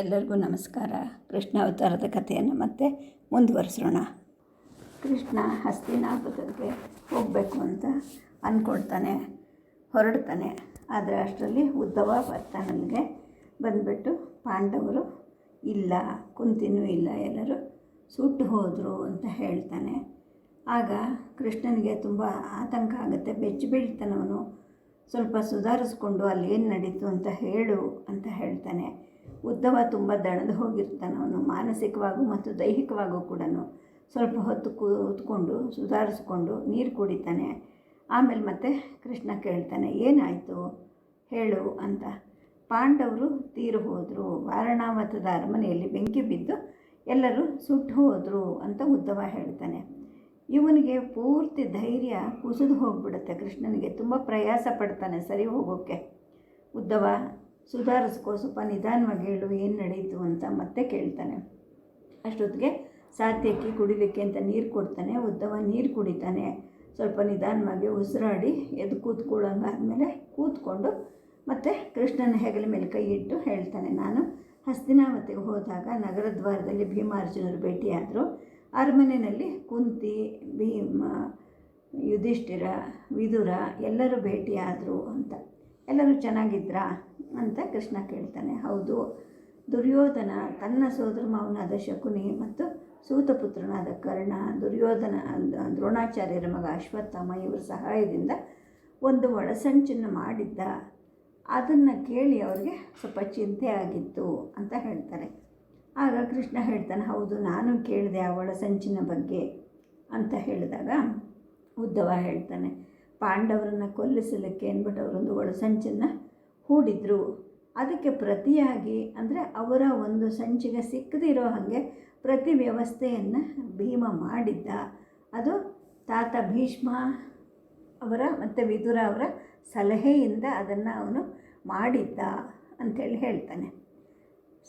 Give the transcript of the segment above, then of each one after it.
ಎಲ್ಲರಿಗೂ ನಮಸ್ಕಾರ. ಕೃಷ್ಣ ಅವತಾರದ ಕಥೆಯನ್ನು ಮತ್ತೆ ಮುಂದುವರಿಸೋಣ. ಕೃಷ್ಣ ಹಸ್ತಿನಾಪುರಕ್ಕೆ ಹೋಗಬೇಕು ಅಂತ ಅಂದ್ಕೊಳ್ತಾನೆ ಹೊರಡ್ತಾನೆ. ಆದರೆ ಅಷ್ಟರಲ್ಲಿ ಉದ್ದವ ಬರ್ತಾನಲ್ಲಿಗೆ ಬಂದುಬಿಟ್ಟು ಪಾಂಡವರು, ಇಲ್ಲ, ಕುಂತಿನೂ ಇಲ್ಲ, ಎಲ್ಲರೂ ಸುಟ್ಟು ಹೋದರು ಅಂತ ಹೇಳ್ತಾನೆ. ಆಗ ಕೃಷ್ಣನಿಗೆ ತುಂಬ ಆತಂಕ ಆಗುತ್ತೆ. ಬೆಚ್ಚಿ ಬೀಳ್ತಾನವನು ಸ್ವಲ್ಪ ಸುಧಾರಿಸ್ಕೊಂಡು ಅಲ್ಲಿ ಏನು ನಡೀತು ಅಂತ ಹೇಳು ಅಂತ ಹೇಳ್ತಾನೆ. ಉದ್ದವ ತುಂಬ ದಣದು ಹೋಗಿರ್ತಾನೆ ಅವನು, ಮಾನಸಿಕವಾಗೂ ಮತ್ತು ದೈಹಿಕವಾಗೂ ಕೂಡ ಸ್ವಲ್ಪ ಹೊತ್ತು ಕೂತ್ಕೊಂಡು, ಸುಧಾರಿಸ್ಕೊಂಡು ನೀರು ಕುಡಿತಾನೆ. ಆಮೇಲೆ ಮತ್ತೆ ಕೃಷ್ಣ ಕೇಳ್ತಾನೆ, ಏನಾಯಿತು? ಹೇಳು ಅಂತ. ಪಾಂಡವರು ತೀರು ಹೋದರು. ವಾರಣಾವತದ ಅರಮನೆಯಲ್ಲಿ ಬೆಂಕಿ ಬಿದ್ದು ಎಲ್ಲರೂ ಸುಟ್ಟು ಹೋದರು ಅಂತ ಉದ್ದವ ಹೇಳ್ತಾನೆ. ಇವನಿಗೆ ಪೂರ್ತಿ ಧೈರ್ಯ ಕುಸಿದು ಹೋಗ್ಬಿಡುತ್ತೆ. ಕೃಷ್ಣನಿಗೆ ತುಂಬ ಪ್ರಯಾಸ ಪಡ್ತಾನೆ ಸರಿ ಹೋಗೋಕ್ಕೆ. ಉದ್ದವ ಸುಧಾರಿಸ್ಕೋ ಸ್ವಲ್ಪ ನಿಧಾನವಾಗಿ ಹೇಳು, ಏನು ನಡೀತು ಅಂತ ಮತ್ತೆ ಕೇಳ್ತಾನೆ. ಅಷ್ಟೊತ್ತಿಗೆ ಸಾಧ್ಯಕ್ಕೆ ಕುಡಿಲಿಕ್ಕೆ ಅಂತ ನೀರು ಕೊಡ್ತಾನೆ, ಉದ್ದವ ನೀರು ಕುಡಿತಾನೆ. ಸ್ವಲ್ಪ ನಿಧಾನವಾಗಿ ಉಸಿರಾಡಿ ಎದ್ದು ಕೂತ್ಕೊಳ್ಳೋಂಗಾದ್ಮೇಲೆ ಕೂತ್ಕೊಂಡು ಮತ್ತು ಕೃಷ್ಣನ ಹೆಗಲ ಮೇಲೆ ಕೈ ಇಟ್ಟು ಹೇಳ್ತಾನೆ, ನಾನು ಹಸ್ತಿನಾವತಿಗೆ ಹೋದಾಗ ನಗರದ್ವಾರದಲ್ಲಿ ಭೀಮಾರ್ಜುನರು ಭೇಟಿಯಾದರು. ಅರಮನೆಯಲ್ಲಿ ಕುಂತಿ, ಭೀಮ, ಯುಧಿಷ್ಠಿರ, ವಿದುರ ಎಲ್ಲರೂ ಭೇಟಿಯಾದರು ಅಂತ. ಎಲ್ಲರೂ ಚೆನ್ನಾಗಿದ್ರಾ? ಅಂತ ಕೃಷ್ಣ ಕೇಳ್ತಾನೆ. ಹೌದು, ದುರ್ಯೋಧನ ತನ್ನ ಸೋದರ ಮಾವನಾದ ಶಕುನಿ ಮತ್ತು ಸೂತಪುತ್ರನಾದ ಕರ್ಣ, ದುರ್ಯೋಧನ ದ್ರೋಣಾಚಾರ್ಯರ ಮಗ ಅಶ್ವತ್ಥಾಮ ಇವರ ಸಹಾಯದಿಂದ ಒಂದು ಒಳಸಂಚನ್ನು ಮಾಡಿದ್ದ. ಅದನ್ನು ಕೇಳಿ ಅವ್ರಿಗೆ ಸ್ವಲ್ಪ ಚಿಂತೆ ಆಗಿತ್ತು ಅಂತ ಹೇಳ್ತಾರೆ. ಆಗ ಕೃಷ್ಣ ಹೇಳ್ತಾನೆ, ಹೌದು, ನಾನು ಕೇಳಿದೆ ಆ ಒಳಸಂಚಿನ ಬಗ್ಗೆ ಅಂತ ಹೇಳಿದಾಗ ಉದ್ದವ ಹೇಳ್ತಾನೆ, ಪಾಂಡವರನ್ನು ಕೊಲ್ಲಿಸಲಿಕ್ಕೆ ಅಂದ್ಬಿಟ್ಟು ಅವರೊಂದು ಒಳಸಂಚನ್ನು ಹೂಡಿದ್ರು ಅದಕ್ಕೆ ಪ್ರತಿಯಾಗಿ ಅಂದರೆ ಅವರ ಒಂದು ಸಂಚಿಗೆ ಸಿಕ್ಕದಿರೋ ಹಾಗೆ ಪ್ರತಿ ವ್ಯವಸ್ಥೆಯನ್ನು ಭೀಮ ಮಾಡಿದ್ದ. ಅದು ತಾತ ಭೀಷ್ಮ ಅವರ ಮತ್ತು ವಿದುರ ಅವರ ಸಲಹೆಯಿಂದ ಅದನ್ನು ಅವನು ಮಾಡಿದ್ದ ಅಂಥೇಳಿ ಹೇಳ್ತಾನೆ.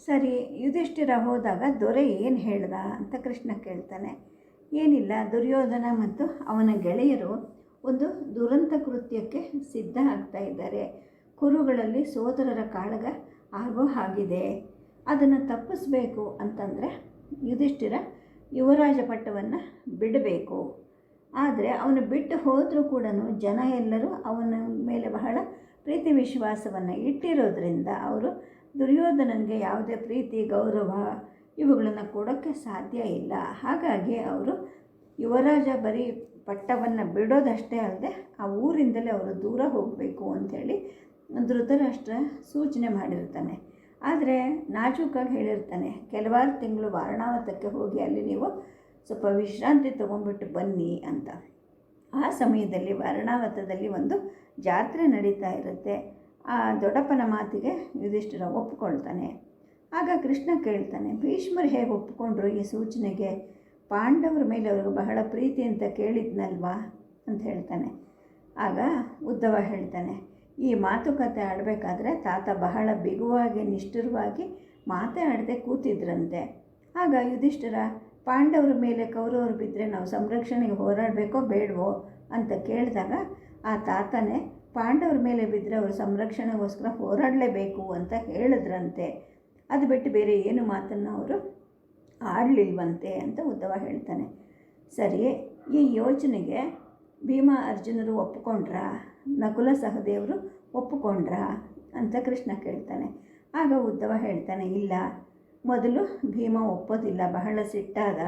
ಸರಿ, ಯುಧಿಷ್ಠಿರ ಹೋದಾಗ ದೊರೆ ಏನು ಹೇಳ್ದ ಅಂತ ಕೃಷ್ಣ ಕೇಳ್ತಾನೆ. ಏನಿಲ್ಲ, ದುರ್ಯೋಧನ ಮತ್ತು ಅವನ ಗೆಳೆಯರು ಒಂದು ದುರಂತ ಕೃತ್ಯಕ್ಕೆ ಸಿದ್ಧ ಆಗ್ತಾ ಇದ್ದಾರೆ. ಕುರುಗಳಲ್ಲಿ ಸೋದರರ ಕಾಳಗ ಆಗೋ ಹಾಗಿದೆ. ಅದನ್ನು ತಪ್ಪಿಸ್ಬೇಕು ಅಂತಂದರೆ ಯುಧಿಷ್ಠಿರ ಯುವರಾಜ ಪಟ್ಟವನ್ನು ಬಿಡಬೇಕು. ಆದರೆ ಅವನು ಬಿಟ್ಟು ಹೋದರೂ ಕೂಡ ಜನ ಎಲ್ಲರೂ ಅವನ ಮೇಲೆ ಬಹಳ ಪ್ರೀತಿ ವಿಶ್ವಾಸವನ್ನು ಇಟ್ಟಿರೋದ್ರಿಂದ ಅವರು ದುರ್ಯೋಧನನಿಗೆ ಯಾವುದೇ ಪ್ರೀತಿ, ಗೌರವ ಇವುಗಳನ್ನು ಕೊಡೋಕ್ಕೆ ಸಾಧ್ಯ ಇಲ್ಲ. ಹಾಗಾಗಿ ಅವರು ಯುವರಾಜ ಬರೀ ಪಟ್ಟವನ್ನು ಬಿಡೋದಷ್ಟೇ ಅಲ್ಲದೆ ಆ ಊರಿಂದಲೇ ಅವರು ದೂರ ಹೋಗಬೇಕು ಅಂಥೇಳಿ ಧೃತರಾಷ್ಟ್ರ ಸೂಚನೆ ಮಾಡಿರ್ತಾನೆ ಆದರೆ ನಾಜೂಕಾಗಿ ಹೇಳಿರ್ತಾನೆ, ಕೆಲವಾರು ತಿಂಗಳು ವಾರಣಾವತಕ್ಕೆ ಹೋಗಿ ಅಲ್ಲಿ ನೀವು ಸ್ವಲ್ಪ ವಿಶ್ರಾಂತಿ ತೊಗೊಂಡ್ಬಿಟ್ಟು ಬನ್ನಿ ಅಂತ. ಆ ಸಮಯದಲ್ಲಿ ವಾರಣಾವತದಲ್ಲಿ ಒಂದು ಜಾತ್ರೆ ನಡೀತಾ ಇರುತ್ತೆ. ಆ ದೊಡ್ಡಪ್ಪನ ಮಾತಿಗೆ ಯುಧಿಷ್ಠಿರ ಒಪ್ಪಿಕೊಳ್ತಾನೆ ಆಗ ಕೃಷ್ಣ ಕೇಳ್ತಾನೆ, ಭೀಷ್ಮರು ಹೇಗೆ ಒಪ್ಪಿಕೊಂಡ್ರು ಈ ಸೂಚನೆಗೆ? ಪಾಂಡವರ ಮೇಲೆ ಅವ್ರಿಗೆ ಬಹಳ ಪ್ರೀತಿ ಅಂತ ಕೇಳಿದ್ನಲ್ವಾ? ಅಂತ ಹೇಳ್ತಾನೆ. ಆಗ ಉದ್ದವ ಹೇಳ್ತಾನೆ ಈ ಮಾತುಕತೆ ಆಡಬೇಕಾದ್ರೆ ತಾತ ಬಹಳ ಬಿಗುವಾಗಿ, ನಿಷ್ಠುರವಾಗಿ ಮಾತೇ ಆಡದೆ ಕೂತಿದ್ರಂತೆ. ಆಗ ಯುಧಿಷ್ಠಿರ, ಪಾಂಡವರ ಮೇಲೆ ಕೌರವರು ಬಿದ್ದರೆ ನಾವು ಸಂರಕ್ಷಣೆಗೆ ಹೋರಾಡಬೇಕೋ ಬೇಡವೋ ಅಂತ ಕೇಳಿದಾಗ, ಆ ತಾತನೇ, ಪಾಂಡವರ ಮೇಲೆ ಬಿದ್ದರೆ ಅವರು ಸಂರಕ್ಷಣೆಗೋಸ್ಕರ ಹೋರಾಡಲೇಬೇಕು ಅಂತ ಹೇಳಿದ್ರಂತೆ. ಅದು ಬಿಟ್ಟು ಬೇರೆ ಏನು ಮಾತನ್ನು ಅವರು ಆಡಲಿಲ್ವಂತೆ ಅಂತ ಉದ್ದವ ಹೇಳ್ತಾನೆ. ಸರಿ, ಈ ಯೋಚನೆಗೆ ಭೀಮ ಅರ್ಜುನರು ಒಪ್ಪಿಕೊಂಡ್ರಾ ನಕುಲ ಸಹದೇವರು ಒಪ್ಪಿಕೊಂಡ್ರಾ ಅಂತ ಕೃಷ್ಣ ಕೇಳ್ತಾನೆ. ಆಗ ಉದ್ಧವ ಹೇಳ್ತಾನೆ, ಇಲ್ಲ, ಮೊದಲು ಭೀಮ ಒಪ್ಪೋದಿಲ್ಲ, ಬಹಳ ಸಿಟ್ಟಾದ.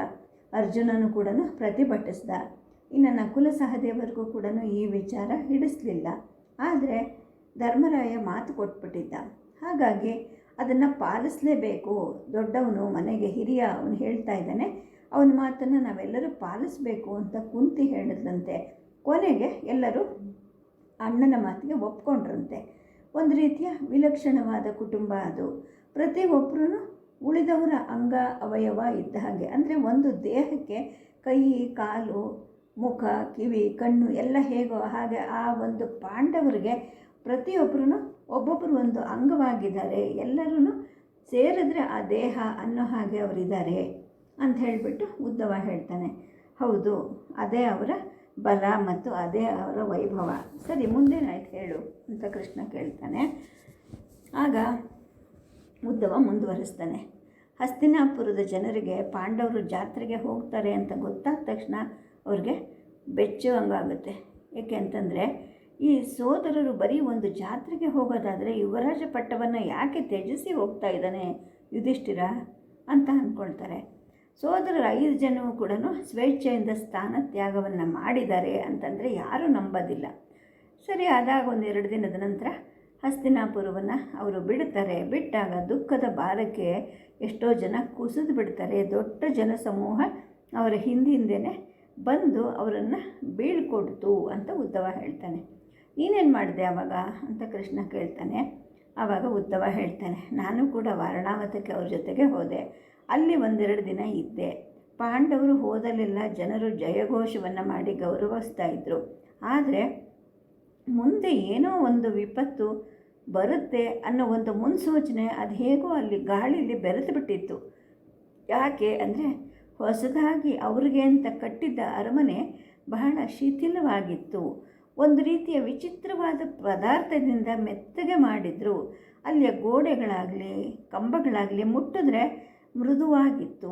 ಅರ್ಜುನನು ಕೂಡ ಪ್ರತಿಭಟಿಸ್ದ. ಇನ್ನು ನಕುಲ ಸಹದೇವರಿಗೂ ಕೂಡ ಈ ವಿಚಾರ ಹಿಡಿಸ್ಲಿಲ್ಲ. ಆದರೆ ಧರ್ಮರಾಯ ಮಾತು ಕೊಟ್ಬಿಟ್ಟಿದ್ದ. ಹಾಗಾಗಿ ಅದನ್ನು ಪಾಲಿಸಲೇಬೇಕು. ದೊಡ್ಡವನು ಮನೆಗೆ ಹಿರಿಯ, ಅವನು ಹೇಳ್ತಾ ಇದ್ದಾನೆ, ಅವನ ಮಾತನ್ನು ನಾವೆಲ್ಲರೂ ಪಾಲಿಸಬೇಕು ಅಂತ ಕುಂತಿ ಹೇಳಿದ್ರಂತೆ. ಕೊನೆಗೆ ಎಲ್ಲರೂ ಅಣ್ಣನ ಮಾತಿಗೆ ಒಪ್ಕೊಂಡ್ರಂತೆ. ಒಂದು ರೀತಿಯ ವಿಲಕ್ಷಣವಾದ ಕುಟುಂಬ ಅದು. ಪ್ರತಿಯೊಬ್ಬರೂ ಉಳಿದವರ ಅಂಗ ಅವಯವ ಇದ್ದ ಹಾಗೆ. ಅಂದರೆ ಒಂದು ದೇಹಕ್ಕೆ ಕೈ, ಕಾಲು, ಮುಖ, ಕಿವಿ, ಕಣ್ಣು ಎಲ್ಲ ಹೇಗೋ ಹಾಗೆ ಆ ಒಂದು ಪಾಂಡವರಿಗೆ ಪ್ರತಿಯೊಬ್ಬರೂ ಒಬ್ಬೊಬ್ಬರು ಒಂದು ಅಂಗವಾಗಿದ್ದಾರೆ. ಎಲ್ಲರೂ ಸೇರಿದ್ರೆ ಆ ದೇಹ ಅನ್ನೋ ಹಾಗೆ ಅವರಿದ್ದಾರೆ ಅಂತ ಹೇಳಿಬಿಟ್ಟು ಉದ್ದವ ಹೇಳ್ತಾನೆ. ಹೌದು, ಅದೇ ಅವರ ಬಲ ಮತ್ತು ಅದೇ ಅವರ ವೈಭವ. ಸರಿ ಮುಂದೇನಾಯ್ತು ಹೇಳು ಅಂತ ಕೃಷ್ಣ ಕೇಳ್ತಾನೆ. ಆಗ ಉದ್ದವ ಮುಂದುವರಿಸ್ತಾನೆ. ಹಸ್ತಿನಾಪುರದ ಜನರಿಗೆ ಪಾಂಡವರು ಜಾತ್ರೆಗೆ ಹೋಗ್ತಾರೆ ಅಂತ ಗೊತ್ತಾದ ತಕ್ಷಣ ಅವ್ರಿಗೆ ಬೆಚ್ಚುವಂಗಾಗುತ್ತೆ ಏಕೆ ಅಂತಂದರೆ, ಈ ಸೋದರರು ಬರೀ ಒಂದು ಜಾತ್ರೆಗೆ ಹೋಗೋದಾದರೆ ಯುವರಾಜ ಪಟ್ಟವನ್ನು ಯಾಕೆ ತ್ಯಜಿಸಿ ಹೋಗ್ತಾ ಇದ್ದಾನೆ ಯುಧಿಷ್ಠಿರ ಅಂತ ಅಂದ್ಕೊಳ್ತಾರೆ ಸೋದರರು ಐದು ಜನವು ಕೂಡ ಸ್ವೇಚ್ಛೆಯಿಂದ ಸ್ಥಾನ ತ್ಯಾಗವನ್ನು ಮಾಡಿದ್ದಾರೆ ಅಂತಂದರೆ ಯಾರೂ ನಂಬೋದಿಲ್ಲ. ಸರಿ, ಆದಾಗ ಒಂದೆರಡು ದಿನದ ನಂತರ ಹಸ್ತಿನಾಪುರವನ್ನು ಅವರು ಬಿಡ್ತಾರೆ. ಬಿಟ್ಟಾಗ ದುಃಖದ ಭಾರಕ್ಕೆ ಎಷ್ಟೋ ಜನ ಕುಸಿದು ಬಿಡ್ತಾರೆ. ದೊಡ್ಡ ಜನಸಮೂಹ ಅವರ ಹಿಂದಿಂದೇ ಬಂದು ಅವರನ್ನು ಬೀಳ್ಕೊಡ್ತು ಅಂತ ಉದ್ದವ ಹೇಳ್ತಾನೆ. ನೀನೇನು ಮಾಡಿದೆ ಆವಾಗ ಅಂತ ಕೃಷ್ಣ ಕೇಳ್ತಾನೆ. ಆವಾಗ ಉದ್ದವ ಹೇಳ್ತಾನೆ, ನಾನು ಕೂಡ ವಾರಣಾವತಕ್ಕೆ ಅವ್ರ ಜೊತೆಗೆ ಹೋದೆ. ಅಲ್ಲಿ ಒಂದೆರಡು ದಿನ ಇದ್ದೆ. ಪಾಂಡವರು ಹೋದಲ್ಲೆಲ್ಲ ಜನರು ಜಯಘೋಷವನ್ನು ಮಾಡಿ ಗೌರವಿಸ್ತಾ ಇದ್ದರು ಆದರೆ ಮುಂದೆ ಏನೋ ಒಂದು ವಿಪತ್ತು ಬರುತ್ತೆ ಅನ್ನೋ ಒಂದು ಮುನ್ಸೂಚನೆ ಅದು ಹೇಗೋ ಅಲ್ಲಿ ಗಾಳಿಯಲ್ಲಿ ಬೆರೆತು ಬಿಟ್ಟಿತ್ತು. ಯಾಕೆ ಅಂದರೆ ಹೊಸದಾಗಿ ಅವ್ರಿಗೆ ಅಂತ ಕಟ್ಟಿದ್ದ ಅರಮನೆ ಬಹಳ ಶಿಥಿಲವಾಗಿತ್ತು. ಒಂದು ರೀತಿಯ ವಿಚಿತ್ರವಾದ ಪದಾರ್ಥದಿಂದ ಮೆತ್ತಗೆ ಮಾಡಿದ್ರು. ಅಲ್ಲಿಯ ಗೋಡೆಗಳಾಗಲಿ, ಕಂಬಗಳಾಗಲಿ ಮುಟ್ಟಿದ್ರೆ ಮೃದುವಾಗಿತ್ತು.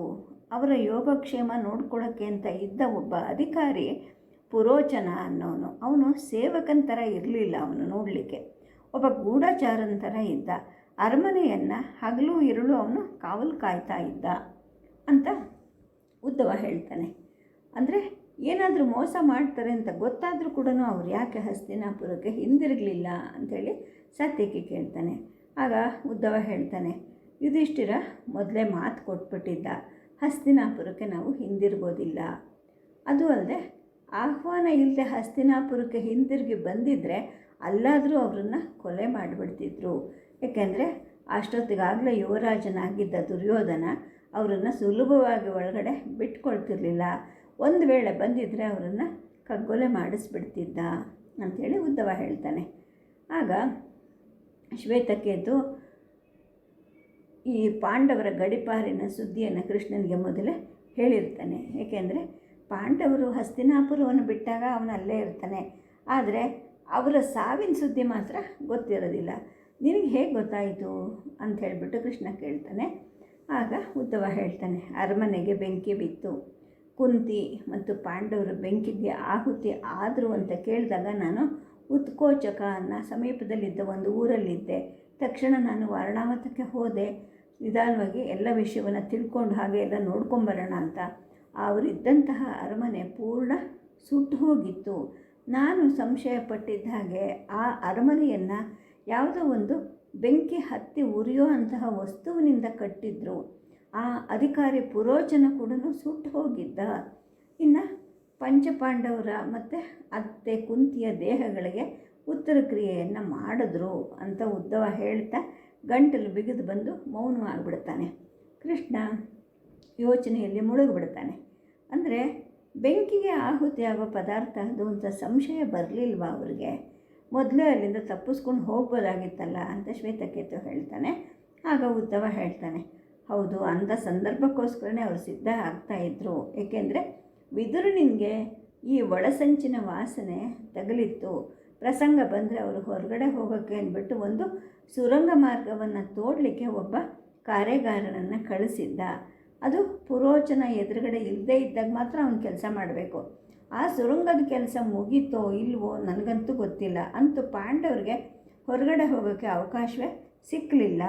ಅವರ ಯೋಗಕ್ಷೇಮ ನೋಡ್ಕೊಳ್ಳೋಕ್ಕೆ ಅಂತ ಇದ್ದ ಒಬ್ಬ ಅಧಿಕಾರಿ ಪುರೋಚನ ಅನ್ನೋನು. ಅವನು ಸೇವಕನ ಥರ ಇರಲಿಲ್ಲ ಅವನು ನೋಡಲಿಕ್ಕೆ. ಒಬ್ಬ ಗೂಢಚಾರನ ಥರ ಇದ್ದ. ಅರಮನೆಯನ್ನು ಹಗಲು ಇರುಳು ಅವನು ಕಾವಲು ಕಾಯ್ತಾ ಇದ್ದ ಅಂತ ಉದ್ದವ ಹೇಳ್ತಾನೆ. ಅಂದರೆ ಏನಾದರೂ ಮೋಸ ಮಾಡ್ತಾರೆ ಅಂತ ಗೊತ್ತಾದರೂ ಕೂಡ ಅವ್ರು ಯಾಕೆ ಹಸ್ತಿನಾಪುರಕ್ಕೆ ಹಿಂದಿರುಗಲಿಲ್ಲ ಅಂಥೇಳಿ ಸತ್ಯಕ್ಕೆ ಕೇಳ್ತಾನೆ. ಆಗ ಉದ್ದವ ಹೇಳ್ತಾನೆ ಯುಧಿಷ್ಠಿರ ಮೊದಲೇ ಮಾತು ಕೊಟ್ಬಿಟ್ಟಿದ್ದ. ಹಸ್ತಿನಾಪುರಕ್ಕೆ ನಾವು ಹಿಂದಿರ್ಬೋದಿಲ್ಲ. ಅದು ಅಲ್ಲದೆ ಆಹ್ವಾನ ಇಲ್ಲದೆ ಹಸ್ತಿನಾಪುರಕ್ಕೆ ಹಿಂದಿರುಗಿ ಬಂದಿದ್ದರೆ ಅಲ್ಲಾದರೂ ಅವರನ್ನು ಕೊಲೆ ಮಾಡಿಬಿಡ್ತಿದ್ರು. ಏಕೆಂದರೆ ಅಷ್ಟೊತ್ತಿಗಾಗಲೇ ಯುವರಾಜನಾಗಿದ್ದ ದುರ್ಯೋಧನ ಅವರನ್ನು ಸುಲಭವಾಗಿ ಒಳಗಡೆ ಬಿಟ್ಕೊಳ್ತಿರ್ಲಿಲ್ಲ. ಒಂದು ವೇಳೆ ಬಂದಿದ್ದರೆ ಅವರನ್ನು ಕಗ್ಗೊಲೆ ಮಾಡಿಸ್ಬಿಡ್ತಿದ್ದ. ಅಂಥೇಳಿ ಉದ್ದವ ಹೇಳ್ತಾನೆ. ಆಗ ಶ್ವೇತಕೇತು ಈ ಪಾಂಡವರ ಗಡಿಪಾರಿನ ಸುದ್ದಿಯನ್ನು ಕೃಷ್ಣನಿಗೆ ಮೊದಲೇ ಹೇಳಿರ್ತಾನೆ. ಏಕೆಂದರೆ ಪಾಂಡವರು ಹಸ್ತಿನಾಪುರವನ್ನು ಬಿಟ್ಟಾಗ ಅವನು ಅಲ್ಲೇ ಇರ್ತಾನೆ. ಆದರೆ ಅವರ ಸಾವಿನ ಸುದ್ದಿ ಮಾತ್ರ ಗೊತ್ತಿರೋದಿಲ್ಲ. ನಿನಗೆ ಹೇಗೆ ಗೊತ್ತಾಯಿತು? ಅಂತ ಹೇಳಿಬಿಟ್ಟು ಕೃಷ್ಣ ಕೇಳ್ತಾನೆ. ಆಗ ಉದ್ದವ ಹೇಳ್ತಾನೆ, ಅರಮನೆಗೆ ಬೆಂಕಿ ಬಿತ್ತು. ಕುಂತಿ ಮತ್ತು ಪಾಂಡವರು ಬೆಂಕಿಗೆ ಆಹುತಿ ಆದರು ಅಂತ ಕೇಳಿದಾಗ ನಾನು ಉತ್ಕೋಚಕ ಅನ್ನೋ ಸಮೀಪದಲ್ಲಿದ್ದ ಒಂದು ಊರಲ್ಲಿದ್ದೆ. ತಕ್ಷಣ ನಾನು ವಾರಣಾವತಕ್ಕೆ ಹೋದೆ. ನಿಧಾನವಾಗಿ ಎಲ್ಲ ವಿಷಯವನ್ನು ತಿಳ್ಕೊಂಡು ಹಾಗೆ ಎಲ್ಲ ನೋಡ್ಕೊಂಬರೋಣ ಅಂತ. ಅವರಿದ್ದಂತಹ ಅರಮನೆ ಪೂರ್ಣ ಸುಟ್ಟು ಹೋಗಿತ್ತು. ನಾನು ಸಂಶಯ ಪಟ್ಟಿದ್ದ ಹಾಗೆ ಆ ಅರಮನೆಯನ್ನು ಯಾವುದೋ ಒಂದು ಬೆಂಕಿ ಹತ್ತಿ ಉರಿಯೋ ಅಂತಹ ವಸ್ತುವಿನಿಂದ ಕಟ್ಟಿದ್ರು. ಆ ಅಧಿಕಾರಿ ಪುರೋಚನ ಕೂಡ ಸುಟ್ಟು ಹೋಗಿದ್ದ. ಇನ್ನು ಪಂಚಪಾಂಡವರ ಮತ್ತು ಅತ್ತೆ ಕುಂತಿಯ ದೇಹಗಳಿಗೆ ಉತ್ತರ ಕ್ರಿಯೆಯನ್ನು ಮಾಡಿದ್ರು ಅಂತ ಉದ್ದವ ಹೇಳ್ತಾ ಗಂಟಲು ಬಿಗಿದು ಬಂದು ಮೌನವಾಗಿಬಿಡ್ತಾನೆ ಕೃಷ್ಣ ಯೋಚನೆಯಲ್ಲಿ ಮುಳುಗಿಬಿಡ್ತಾನೆ. ಅಂದರೆ ಬೆಂಕಿಗೆ ಆಹುತಿಯಾಗೋ ಪದಾರ್ಥ ಅದು ಅಂತ ಸಂಶಯ ಬರಲಿಲ್ವಾ ಅವರಿಗೆ? ಮೊದಲೇ ಅಲ್ಲಿಂದ ತಪ್ಪಿಸ್ಕೊಂಡು ಹೋಗ್ಬೋದಾಗಿತ್ತಲ್ಲ ಅಂತ ಶ್ವೇತಕೇತು ಹೇಳ್ತಾನೆ. ಆಗ ಉದ್ದವ ಹೇಳ್ತಾನೆ, ಹೌದು ಅಂಥ ಸಂದರ್ಭಕ್ಕೋಸ್ಕರನೇ ಅವರು ಸಿದ್ಧ ಆಗ್ತಾಯಿದ್ರು ಏಕೆಂದರೆ ವಿದುರನಿಗೆ ಈ ಒಳಸಂಚಿನ ವಾಸನೆ ತಗಲಿತ್ತು. ಪ್ರಸಂಗ ಬಂದರೆ ಅವರು ಹೊರಗಡೆ ಹೋಗೋಕ್ಕೆ ಅಂದ್ಬಿಟ್ಟು ಒಂದು ಸುರಂಗ ಮಾರ್ಗವನ್ನು ತೋಡಲಿಕ್ಕೆ ಒಬ್ಬ ಕಾರ್ಯಗಾರನನ್ನು ಕಳಿಸಿದ್ದ. ಅದು ಪುರೋಚನ ಎದುರುಗಡೆ ಇಲ್ಲದೇ ಇದ್ದಾಗ ಮಾತ್ರ ಅವನು ಕೆಲಸ ಮಾಡಬೇಕು. ಆ ಸುರಂಗದ ಕೆಲಸ ಮುಗೀತೋ ಇಲ್ವೋ ನನಗಂತೂ ಗೊತ್ತಿಲ್ಲ. ಅಂತೂ ಪಾಂಡವ್ರಿಗೆ ಹೊರಗಡೆ ಹೋಗೋಕ್ಕೆ ಅವಕಾಶವೇ ಸಿಕ್ಕಲಿಲ್ಲ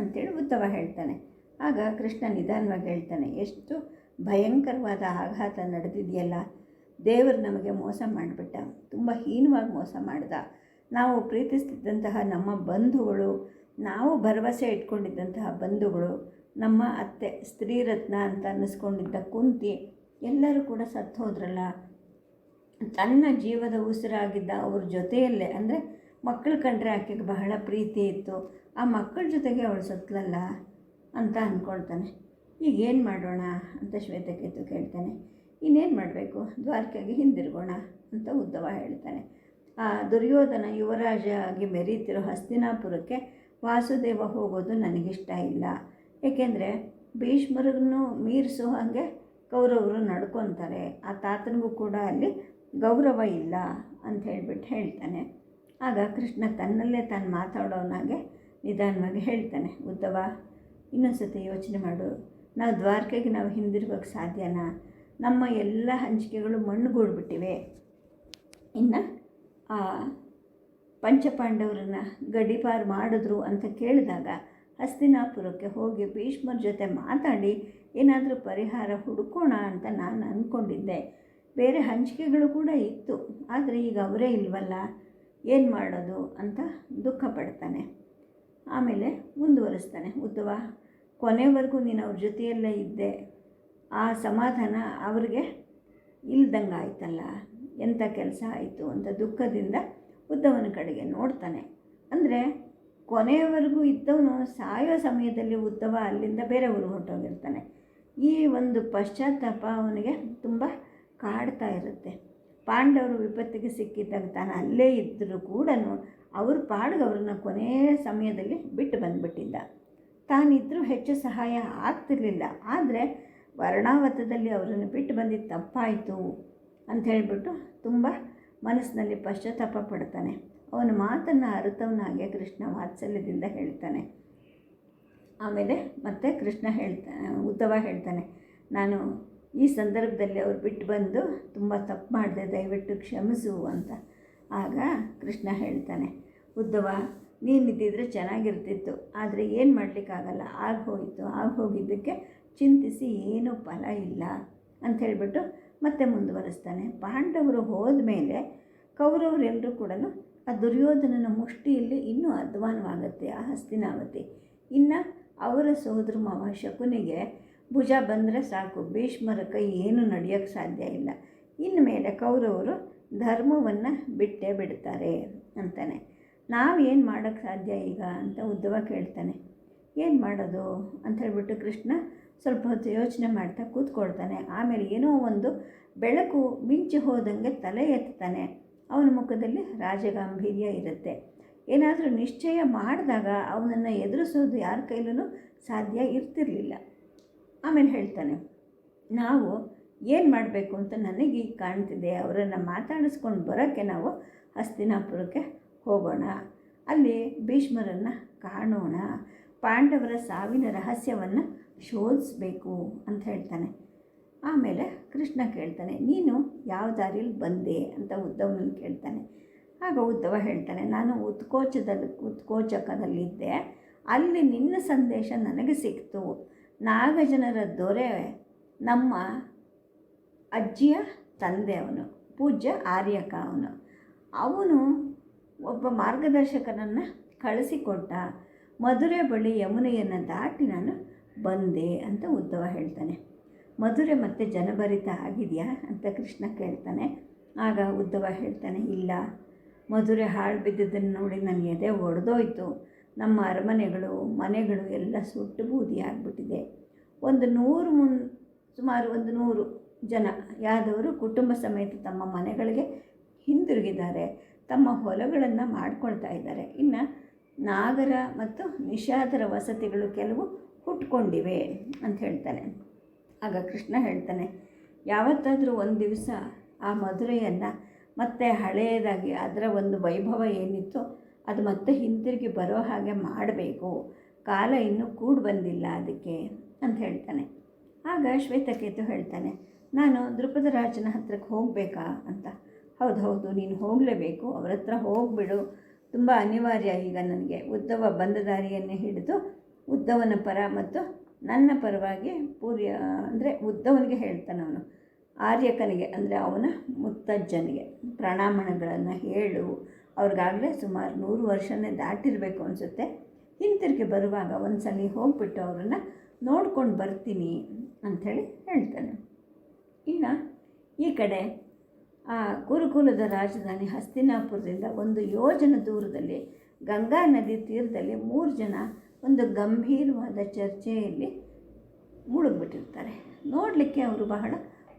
ಅಂತೇಳಿ ಉತ್ತವ ಹೇಳ್ತಾನೆ. ಆಗ ಕೃಷ್ಣ ನಿಧಾನವಾಗಿ ಹೇಳ್ತಾನೆ, ಎಷ್ಟು ಭಯಂಕರವಾದ ಆಘಾತ ನಡೆದಿದೆಯಲ್ಲ ದೇವರು ನಮಗೆ ಮೋಸ ಮಾಡಿಬಿಟ್ಟ, ತುಂಬ ಹೀನವಾಗಿ ಮೋಸ ಮಾಡಿದ. ನಾವು ಪ್ರೀತಿಸ್ತಿದ್ದಂತಹ ನಮ್ಮ ಬಂಧುಗಳು, ನಾವು ಭರವಸೆ ಇಟ್ಕೊಂಡಿದ್ದಂತಹ ಬಂಧುಗಳು, ನಮ್ಮ ಅತ್ತೆ ಸ್ತ್ರೀರತ್ನ ಅಂತ ಅನ್ನಿಸ್ಕೊಂಡಿದ್ದ ಕುಂತಿ, ಎಲ್ಲರೂ ಕೂಡ ಸತ್ತು ಹೋದ್ರಲ್ಲ ತನ್ನ ಜೀವದ ಉಸಿರಾಗಿದ್ದ ಅವ್ರ ಜೊತೆಯಲ್ಲೇ, ಅಂದರೆ ಮಕ್ಕಳು ಕಂಡ್ರೆ ಆಕೆಗೆ ಬಹಳ ಪ್ರೀತಿ ಇತ್ತು. ಆ ಮಕ್ಕಳ ಜೊತೆಗೆ ಅವಳು ಸತ್ತಲಲ್ಲ ಅಂತ ಅಂದ್ಕೊಳ್ತಾನೆ ಈಗ ಏನು ಮಾಡೋಣ ಅಂತ ಶ್ವೇತಕೇತು ಕೇಳ್ತಾನೆ. ಇನ್ನೇನು ಮಾಡಬೇಕು? ದ್ವಾರಕೆಗೆ ಹಿಂದಿರುಗೋಣ ಅಂತ ಉದ್ದವ ಹೇಳ್ತಾನೆ. ಆ ದುರ್ಯೋಧನ ಯುವರಾಜ ಆಗಿ ಮೆರೀತಿರೋ ಹಸ್ತಿನಾಪುರಕ್ಕೆ ವಾಸುದೇವ ಹೋಗೋದು ನನಗಿಷ್ಟ ಇಲ್ಲ. ಏಕೆಂದರೆ ಭೀಷ್ಮರಿಗೂ ಮೀರಿಸೋ ಹಾಗೆ ಕೌರವರು ನಡ್ಕೊತಾರೆ. ಆ ತಾತನಿಗೂ ಕೂಡ ಅಲ್ಲಿ ಗೌರವ ಇಲ್ಲ ಅಂತ ಹೇಳಿಬಿಟ್ಟು ಹೇಳ್ತಾನೆ. ಆಗ ಕೃಷ್ಣ ತನ್ನಲ್ಲೇ ತಾನು ಮಾತಾಡೋನಾಗೆ ನಿಧಾನವಾಗಿ ಹೇಳ್ತಾನೆ. ಉದ್ದವ ಇನ್ನೊಂದು ಸತಿ ಯೋಚನೆ ಮಾಡು. ನಾವು ದ್ವಾರಕೆಗೆ ನಾವು ಹಿಂದಿರುಗೋಕ್ಕೆ ಸಾಧ್ಯನಾ? ನಮ್ಮ ಎಲ್ಲ ಹಂಚಿಕೆಗಳು ಮಣ್ಣುಗೂಡ್ಬಿಟ್ಟಿವೆ. ಇನ್ನು, ಆ, ಪಂಚಪಾಂಡವರನ್ನ ಗಡಿಪಾರು ಮಾಡಿದ್ರು ಅಂತ ಕೇಳಿದಾಗ ಹಸ್ತಿನಾಪುರಕ್ಕೆ ಹೋಗಿ ಭೀಷ್ಮರ ಜೊತೆ ಮಾತಾಡಿ ಏನಾದರೂ ಪರಿಹಾರ ಹುಡುಕೋಣ ಅಂತ ನಾನು ಅಂದ್ಕೊಂಡಿದ್ದೆ ಬೇರೆ ಹಂಚಿಕೆಗಳು ಕೂಡ ಇತ್ತು, ಆದರೆ ಈಗ ಅವರೇ ಇಲ್ವಲ್ಲ, ಏನು ಮಾಡೋದು ಅಂತ ದುಃಖ ಪಡ್ತಾನೆ. ಆಮೇಲೆ ಮುಂದುವರಿಸ್ತಾನೆ. ಉದ್ದವ, ಕೊನೆವರೆಗೂ ನೀನು ಅವ್ರ ಜೊತೆಯಲ್ಲೇ ಇದ್ದೆ. ಆ ಸಮಾಧಾನ ಅವ್ರಿಗೆ ಇಲ್ದಂಗೆ ಆಯ್ತಲ್ಲ? ಎಂಥ ಕೆಲಸ ಆಯಿತು ಅಂತ ದುಃಖದಿಂದ ಉದ್ದವನ ಕಡೆಗೆ ನೋಡ್ತಾನೆ. ಅಂದರೆ ಕೊನೆಯವರೆಗೂ ಇದ್ದವನು ಸಾಯೋ ಸಮಯದಲ್ಲಿ ಉದ್ದವ ಅಲ್ಲಿಂದ ಬೇರೆ ಊರಿಗೆ ಹೊರಟೋಗಿರ್ತಾನೆ. ಈ ಒಂದು ಪಶ್ಚಾತ್ತಾಪ ಅವನಿಗೆ ತುಂಬ ಕಾಡ್ತಾ ಇರುತ್ತೆ. ಪಾಂಡವರು ವಿಪತ್ತಿಗೆ ಸಿಕ್ಕಿದ್ದಾಗ ತಾನು ಅಲ್ಲೇ ಇದ್ದರೂ ಕೂಡ ಅವ್ರ ಪಾಡ್ಗವ್ರನ್ನ ಕೊನೆಯ ಸಮಯದಲ್ಲಿ ಬಿಟ್ಟು ಬಂದುಬಿಟ್ಟಿದ್ದ. ತಾನಿದ್ದರೂ ಹೆಚ್ಚು ಸಹಾಯ ಆಗ್ತಿರಲಿಲ್ಲ. ಆದರೆ ವರ್ಣಾವತದಲ್ಲಿ ಅವರನ್ನು ಬಿಟ್ಟು ಬಂದಿದ್ದು ತಪ್ಪಾಯಿತು ಅಂತ ಹೇಳಿಬಿಟ್ಟು ತುಂಬ ಮನಸ್ಸಿನಲ್ಲಿ ಪಶ್ಚಾತ್ತಾಪ ಪಡ್ತಾನೆ. ಅವನ ಮಾತನ್ನು ಅರಿತವನಾಗೆ ಕೃಷ್ಣ ವಾತ್ಸಲ್ಯದಿಂದ ಹೇಳ್ತಾನೆ. ಆಮೇಲೆ ಮತ್ತೆ ಕೃಷ್ಣ ಹೇಳ್ತಾನೆ, ಉದ್ದವ ಹೇಳ್ತಾನೆ, ನಾನು ಈ ಸಂದರ್ಭದಲ್ಲಿ ಅವ್ರು ಬಿಟ್ಟು ಬಂದು ತುಂಬ ತಪ್ಪು ಮಾಡಿದೆ, ದಯವಿಟ್ಟು ಕ್ಷಮಿಸು ಅಂತ. ಆಗ ಕೃಷ್ಣ ಹೇಳ್ತಾನೆ, ಉದ್ದವ ನೀನಿದ್ದಿದ್ರೆ ಚೆನ್ನಾಗಿರ್ತಿತ್ತು, ಆದರೆ ಏನು ಮಾಡಲಿಕ್ಕಾಗಲ್ಲ, ಆಗ ಹೋಯಿತು, ಆಗ ಹೋಗಿದ್ದಕ್ಕೆ ಚಿಂತಿಸಿ ಏನೂ ಫಲ ಇಲ್ಲ ಅಂತ ಹೇಳಿಬಿಟ್ಟು ಮತ್ತೆ ಮುಂದುವರಿಸ್ತಾನೆ. ಪಾಂಡವರು ಹೋದ ಮೇಲೆ ಕೌರವರೆಲ್ಲರೂ ಕೂಡ ಆ ದುರ್ಯೋಧನನ ಮುಷ್ಟಿಯಲ್ಲಿ ಇನ್ನೂ ಅಧ್ವಾನವಾಗುತ್ತೆ, ಆ ಹಸ್ತಿನಾವತಿ ಇನ್ನು ಅವರ ಸೋದರ ಮಾವ ಶಕುನಿಗೆ ಭುಜ ಬಂದರೆ ಸಾಕು, ಭೀಷ್ಮರ ಕೈ ಏನೂ ನಡೆಯೋಕ್ಕೆ ಸಾಧ್ಯ ಇಲ್ಲ. ಇನ್ನು ಮೇಲೆ ಕೌರವರು ಧರ್ಮವನ್ನು ಬಿಟ್ಟೇ ಬಿಡ್ತಾರೆ ಅಂತಾನೆ. ನಾವು ಏನು ಮಾಡೋಕ್ಕೆ ಸಾಧ್ಯ ಈಗ? ಅಂತ ಉದ್ದವ ಕೇಳ್ತಾನೆ. ಏನು ಮಾಡೋದು? ಅಂತ ಹೇಳ್ಬಿಟ್ಟು ಕೃಷ್ಣ ಸ್ವಲ್ಪ ಹೊತ್ತು ಯೋಚನೆ ಮಾಡ್ತಾ ಕೂತ್ಕೊಳ್ತಾನೆ. ಆಮೇಲೆ ಏನೋ ಒಂದು ಬೆಳಕು ಮಿಂಚಿ ಹೋದಂಗೆ ತಲೆ ಎತ್ತಾನೆ. ಅವನ ಮುಖದಲ್ಲಿ ರಾಜಗಾಂಭೀರ್ಯ ಇರುತ್ತೆ. ಏನಾದರೂ ನಿಶ್ಚಯ ಮಾಡಿದಾಗ ಅವನನ್ನು ಎದುರಿಸೋದು ಯಾರ ಕೈಲೂ ಸಾಧ್ಯ ಇರ್ತಿರಲಿಲ್ಲ. ಆಮೇಲೆ ಹೇಳ್ತಾನೆ, ನಾವು ಏನು ಮಾಡಬೇಕು ಅಂತ ನನಗೆ ಕಾಣ್ತಿದೆ. ಅವರನ್ನು ಮಾತಾಡಿಸ್ಕೊಂಡು ಬರೋಕ್ಕೆ ನಾವು ಹಸ್ತಿನಾಪುರಕ್ಕೆ ಹೋಗೋಣ. ಅಲ್ಲಿ ಭೀಷ್ಮರನ್ನು ಕಾಣೋಣ. ಪಾಂಡವರ ಸಾವಿನ ರಹಸ್ಯವನ್ನು ಶೋಧಿಸ್ಬೇಕು ಅಂತ ಹೇಳ್ತಾನೆ. ಆಮೇಲೆ ಕೃಷ್ಣ ಕೇಳ್ತಾನೆ, ನೀನು ಯಾವ ದಾರಿಯಲ್ಲಿ ಬಂದೆ ಅಂತ ಉದ್ದವನ ಕೇಳ್ತಾನೆ. ಆಗ ಉದ್ದವ ಹೇಳ್ತಾನೆ, ನಾನು ಉತ್ಕೋಚದಲ್ಲಿ, ಉತ್ಕೋಚಕದಲ್ಲಿದ್ದೆ. ಅಲ್ಲಿ ನಿನ್ನ ಸಂದೇಶ ನನಗೆ ಸಿಕ್ತು. ನಾಗಜನರ ದೊರೆ, ನಮ್ಮ ಅಜ್ಜಿಯ ತಂದೆ ಅವನು, ಪೂಜ್ಯ ಆರ್ಯಕ ಅವನು. ಅವನು ಒಬ್ಬ ಮಾರ್ಗದರ್ಶಕನನ್ನು ಕಳಿಸಿಕೊಟ್ಟ. ಮಧುರೆ ಬಳಿ ಯಮುನೆಯನ್ನು ದಾಟಿ ನಾನು ಬಂದೆ ಅಂತ ಉದ್ಧವ ಹೇಳ್ತಾನೆ. ಮಧುರೆ ಮತ್ತೆ ಜನಭರಿತ ಆಗಿದೆಯಾ ಅಂತ ಕೃಷ್ಣ ಕೇಳ್ತಾನೆ. ಆಗ ಉದ್ಧವ ಹೇಳ್ತಾನೆ, ಇಲ್ಲ. ಮಧುರೆ ಹಾಳು ಬಿದ್ದದನ್ನು ನೋಡಿ ನನ್ನ ಎದೆ ಒಡೆದೋಯ್ತು. ನಮ್ಮ ಅರಮನೆಗಳು, ಮನೆಗಳು ಎಲ್ಲ ಸುಟ್ಟು ಬೂದಿ ಆಗಿಬಿಟ್ಟಿದೆ. ಒಂದು ನೂರು ಮುನ್, ಸುಮಾರು ಒಂದು ನೂರು ಜನ ಯಾದವರು ಕುಟುಂಬ ಸಮೇತ ತಮ್ಮ ಮನೆಗಳಿಗೆ ಹಿಂದಿರುಗಿದ್ದಾರೆ. ತಮ್ಮ ಹೊಲಗಳನ್ನು ಮಾಡ್ಕೊಳ್ತಾ ಇದ್ದಾರೆ. ಇನ್ನು ನಾಗರ ಮತ್ತು ನಿಷಾದರ ವಸತಿಗಳು ಕೆಲವು ಹುಟ್ಕೊಂಡಿವೆ ಅಂತ ಹೇಳ್ತಾನೆ. ಆಗ ಕೃಷ್ಣ ಹೇಳ್ತಾನೆ, ಯಾವತ್ತಾದರೂ ಒಂದು ದಿವಸ ಆ ಮಧುರೆಯನ್ನು ಮತ್ತೆ ಹಳೆಯದಾಗಿ ಅದರ ಒಂದು ವೈಭವ ಏನಿತ್ತು ಅದು ಮತ್ತೆ ಹಿಂತಿರುಗಿ ಬರೋ ಹಾಗೆ ಮಾಡಬೇಕು. ಕಾಲ ಇನ್ನೂ ಕೂಡಿ ಬಂದಿಲ್ಲ ಅದಕ್ಕೆ, ಅಂತ ಹೇಳ್ತಾನೆ. ಆಗ ಶ್ವೇತಕೇತು ಹೇಳ್ತಾನೆ, ನಾನು ದೃಪದ ರಾಜನ ಹತ್ರಕ್ಕೆ ಹೋಗಬೇಕಾ? ಅಂತ. ಹೌದು ಹೌದು, ನೀನು ಹೋಗಲೇಬೇಕು. ಅವರ ಹತ್ರ ಹೋಗಿಬಿಡು. ತುಂಬ ಅನಿವಾರ್ಯ ಈಗ ನನಗೆ. ಉದ್ದವ ಬಂದ ದಾರಿಯನ್ನೇ ಹಿಡಿದು ಉದ್ದವನ ಪರ ಮತ್ತು ನನ್ನ ಪರವಾಗಿ ಪೂರ್ಯ, ಅಂದರೆ ಉದ್ದವನಿಗೆ ಹೇಳ್ತಾನೆ ಅವನು. ಆರ್ಯಕನಿಗೆ, ಅಂದರೆ ಅವನ ಮುತ್ತಜ್ಜನಿಗೆ. ಪ್ರಣಾಮಣಗಳನ್ನು ಹೇಳು. ಅವ್ರಿಗಾಗಲೇ ಸುಮಾರು ನೂರು ವರ್ಷನೇ ದಾಟಿರಬೇಕು ಅನಿಸುತ್ತೆ. ಹಿಂತಿರುಗಿ ಬರುವಾಗ ಒಂದು ಸಲ ಹೋಗ್ಬಿಟ್ಟು ಅವರನ್ನು ನೋಡ್ಕೊಂಡು ಬರ್ತೀನಿ ಅಂಥೇಳಿ ಹೇಳ್ತಾನೆ. ಇನ್ನು ಈ ಕಡೆ ಆ ಕುರುಕುಲದ ರಾಜಧಾನಿ ಹಸ್ತಿನಾಪುರದಿಂದ ಒಂದು ಯೋಜನ ದೂರದಲ್ಲಿ, ಗಂಗಾ ನದಿ ತೀರದಲ್ಲಿ ಮೂರು ಜನ ಒಂದು ಗಂಭೀರವಾದ ಚರ್ಚೆಯಲ್ಲಿ ಮುಳುಗ್ಬಿಟ್ಟಿರ್ತಾರೆ. ನೋಡಲಿಕ್ಕೆ ಅವರು ಬಹಳ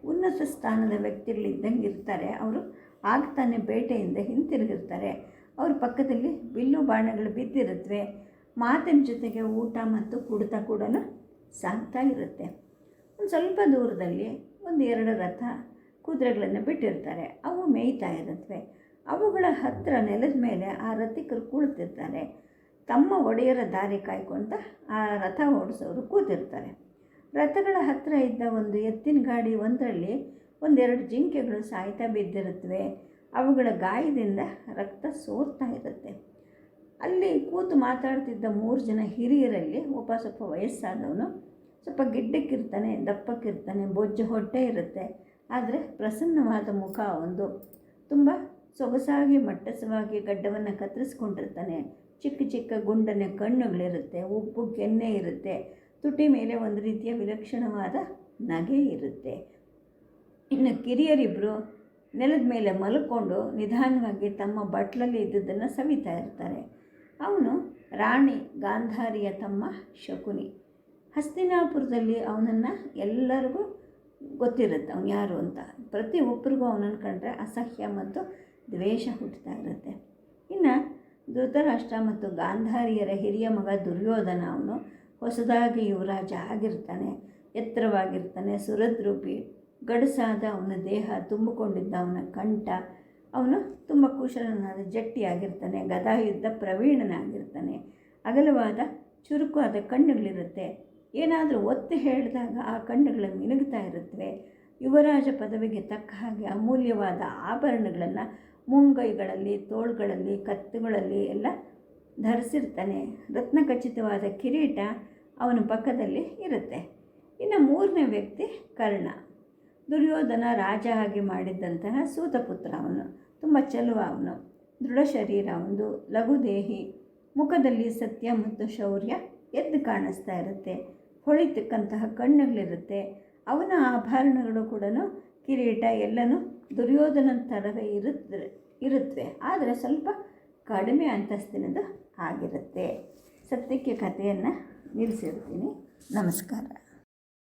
ಉನ್ನತ ಸ್ಥಾನದ ವ್ಯಕ್ತಿಗಳಿದ್ದಂಗೆ ಇರ್ತಾರೆ ಅವರು ಆಗ್ತಾನೆ ಬೇಟೆಯಿಂದ ಹಿಂತಿರುಗಿರ್ತಾರೆ. ಅವ್ರ ಪಕ್ಕದಲ್ಲಿ ಬಿಲ್ಲು ಬಾಣಗಳು ಬಿದ್ದಿರುತ್ತವೆ ಮಾತಿನ ಜೊತೆಗೆ ಊಟ ಮತ್ತು ಕುಡಿತ ಕೂಡ ಸಾಗ್ತಾ ಇರುತ್ತೆ. ಒಂದು ಸ್ವಲ್ಪ ದೂರದಲ್ಲಿ ಒಂದು ಎರಡು ರಥ ಕುದುರೆಗಳನ್ನು ಬಿಟ್ಟಿರ್ತಾರೆ. ಅವು ಮೇಯ್ತಾ ಇರುತ್ತವೆ ಅವುಗಳ ಹತ್ತಿರ ನೆಲದ ಮೇಲೆ ಆ ರಥಿಕರು ಕುಳಿತಿರ್ತಾರೆ. ತಮ್ಮ ಒಡೆಯರ ದಾರಿ ಕಾಯ್ಕೊಳ್ತಾ ಆ ರಥ ಓಡಿಸೋರು ಕೂತಿರ್ತಾರೆ. ರಥಗಳ ಹತ್ತಿರ ಇದ್ದ ಒಂದು ಎತ್ತಿನ ಗಾಡಿ ಒಂದರಲ್ಲಿ ಒಂದೆರಡು ಜಿಂಕೆಗಳು ಸಾಯ್ತಾ ಬಿದ್ದಿರುತ್ತವೆ ಅವುಗಳ ಗಾಯದಿಂದ ರಕ್ತ ಸೋರ್ತಾ ಇರುತ್ತೆ. ಅಲ್ಲಿ ಕೂತು ಮಾತಾಡ್ತಿದ್ದ ಮೂರು ಜನ ಹಿರಿಯರಲ್ಲಿ ಒಬ್ಬ ಸ್ವಲ್ಪ ವಯಸ್ಸಾದವನು ಸ್ವಲ್ಪ ಗಿಡ್ಡಕ್ಕಿರ್ತಾನೆ ದಪ್ಪಕ್ಕಿರ್ತಾನೆ, ಬೊಜ್ಜು ಹೊಟ್ಟೆ ಇರುತ್ತೆ. ಆದರೆ ಪ್ರಸನ್ನವಾದ ಮುಖ ಒಂದು. ತುಂಬ ಸೊಗಸಾಗಿ, ಮಟ್ಟಸವಾಗಿ ಗಡ್ಡವನ್ನು ಕತ್ತರಿಸ್ಕೊಂಡಿರ್ತಾನೆ. ಚಿಕ್ಕ ಚಿಕ್ಕ ಗುಂಡನೆ ಕಣ್ಣುಗಳಿರುತ್ತೆ, ಉಪ್ಪು, ಕೆನ್ನೆ ಇರುತ್ತೆ, ತುಟಿ ಮೇಲೆ ಒಂದು ರೀತಿಯ ವಿಲಕ್ಷಣವಾದ ನಗೆ ಇರುತ್ತೆ. ಇನ್ನು ಕಿರಿಯರಿಬ್ಬರು ನೆಲದ ಮೇಲೆ ಮಲ್ಕೊಂಡು ನಿಧಾನವಾಗಿ ತಮ್ಮ ಬಟ್ಲಲ್ಲಿ ಇದ್ದುದನ್ನು ಸವಿತಾ ಇರ್ತಾರೆ. ಅವನು ರಾಣಿ ಗಾಂಧಾರಿಯ ತಮ್ಮ ಶಕುನಿ. ಹಸ್ತಿನಾಪುರದಲ್ಲಿ ಅವನನ್ನು ಎಲ್ಲರಿಗೂ ಗೊತ್ತಿರುತ್ತೆ ಅವನು ಯಾರು ಅಂತ. ಪ್ರತಿ ಒಬ್ಬರಿಗೂ ಅವನನ್ನು ಕಂಡ್ರೆ ಅಸಹ್ಯ ಮತ್ತು ದ್ವೇಷ ಹುಟ್ಟುತ್ತಾ ಇರುತ್ತೆ. ಇನ್ನು ಧೃತರಾಷ್ಟ್ರ ಮತ್ತು ಗಾಂಧಾರಿಯರ ಹಿರಿಯ ಮಗ ದುರ್ಯೋಧನ ಅವನು ಹೊಸದಾಗಿ ಯುವರಾಜ ಆಗಿರ್ತಾನೆ, ಎತ್ತರವಾಗಿರ್ತಾನೆ, ಸುರದ್ರೂಪಿ, ಗಡಸಾದ, ಅವನ ದೇಹ ತುಂಬಿಕೊಂಡಿದ್ದ ಅವನ ಕಂಠ, ಅವನು ತುಂಬ ಕುಶಲನಾದ, ಜಟ್ಟಿಯಾಗಿರ್ತಾನೆ, ಗದಾಯುದ್ಧ ಪ್ರವೀಣನಾಗಿರ್ತಾನೆ, ಅಗಲವಾದ, ಚುರುಕಾದ ಕಣ್ಣುಗಳಿರುತ್ತೆ. ಏನಾದರೂ ಒತ್ತಿ ಹೇಳಿದಾಗ ಆ ಕಣ್ಣುಗಳು ಮಿನುಗ್ತಾ ಇರುತ್ತವೆ. ಯುವರಾಜ ಪದವಿಗೆ ತಕ್ಕ ಹಾಗೆ ಅಮೂಲ್ಯವಾದ ಆಭರಣಗಳನ್ನು ಮುಂಗೈಗಳಲ್ಲಿ, ತೋಳುಗಳಲ್ಲಿ, ಕತ್ತುಗಳಲ್ಲಿ ಎಲ್ಲ ಧರಿಸಿರ್ತಾನೆ. ರತ್ನಖಚಿತವಾದ ಕಿರೀಟ ಅವನ ಪಕ್ಕದಲ್ಲಿ ಇರುತ್ತೆ. ಇನ್ನು ಮೂರನೇ ವ್ಯಕ್ತಿ ಕರ್ಣ. ದುರ್ಯೋಧನ ರಾಜ ಆಗಿ ಮಾಡಿದ್ದಂತಹ ಸೂತಪುತ್ರ ಅವನು. ತುಂಬ ಚೆಲುವ ಅವನು. ದೃಢ ಶರೀರ ಒಂದು ಲಘುದೇಹಿ. ಮುಖದಲ್ಲಿ ಸತ್ಯ ಮತ್ತು ಶೌರ್ಯ ಎದ್ದು ಕಾಣಿಸ್ತಾ ಇರುತ್ತೆ. ಹೊಳಿತಕ್ಕಂತಹ ಕಣ್ಣುಗಳಿರುತ್ತೆ. ಅವನ ಆಭರಣಗಳು ಕೂಡ ಕಿರೀಟ ಎಲ್ಲನೂ ದುರ್ಯೋಧನ ಥರವೇ ಇರುತ್ತೆ ಇರುತ್ತವೆ ಆದರೆ ಸ್ವಲ್ಪ ಕಡಿಮೆ ಅಂತಸ್ತಿನದು ಆಗಿರುತ್ತೆ. ಸತ್ಯಕ್ಕೆ ಕಥೆಯನ್ನು ನಿಲ್ಲಿಸಿರ್ತೀನಿ ನಮಸ್ಕಾರ.